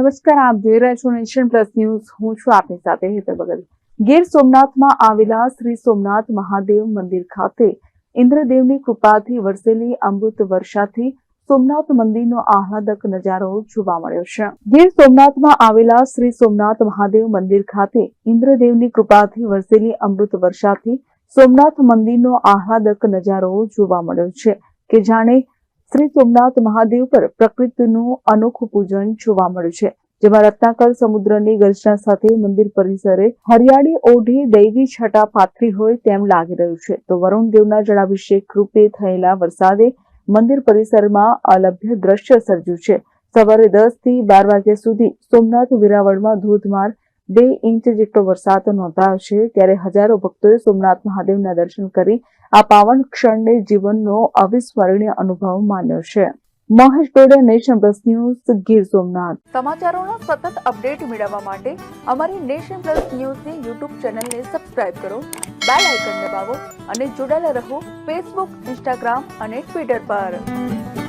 નમસ્કાર, આપ જોઈ રહ્યા છો નેશન પ્લસ ન્યૂઝ. હું છું આપની સાથે હેતર બગલ. ગીર સોમનાથમાં આવેલા શ્રી સોમનાથ મહાદેવ મંદિર ખાતે ઇન્દ્રદેવની કૃપાથી વરસેલી અમૃત વર્ષાથી સોમનાથ મંદિરનો આહલાદક નજારો જોવા મળ્યો છે. ગીર સોમનાથમાં આવેલા શ્રી સોમનાથ મહાદેવ મંદિર ખાતે ઇન્દ્રદેવની કૃપાથી વરસેલી અમૃત વર્ષાથી સોમનાથ મંદિરનો આહલાદક નજારો જોવા મળ્યો છે. કે જાણે શ્રી સોમનાથ મહાદેવ પર પ્રકૃતિનું અનોખું પૂજન જોવા મળ્યું છે, જેમાં રત્નાકર સમુદ્રની ગર્જના સાથે મંદિર પરિસરે હરિયાળી ઓઢી દૈવી છટા પાથરી હોય તેમ લાગી રહ્યું છે. તો વરુણ દેવના જળાભિષેક રૂપે થયેલા વરસાદે મંદિર પરિસરમાં અલભ્ય દ્રશ્ય સર્જ્યું છે. સવારે દસથી બાર વાગ્યા સુધી સોમનાથ વેરાવળમાં ધોધમાર બે ઇંચ જેટલો વરસાદ નોંધાયો છે ત્યારે હજારો ભક્તોએ સોમનાથ મહાદેવના દર્શન કરી આ પાવન ક્ષણને જીવનનો અવિસ્મરણીય અનુભવ માન્યો છે. Mahesh Tode nation plus news, Gir Somnath. સમાચારોનો સતત અપડેટ મેળવવા માટે અમારી નેશન પ્લસ ન્યૂઝની યુટ્યુબ ચેનલને સબસ્ક્રાઇબ કરો, બેલ આઇકન દબાવો અને જોડાયેલા રહો ફેસબુક, ઇન્સ્ટાગ્રામ અને ટ્વિટર પર.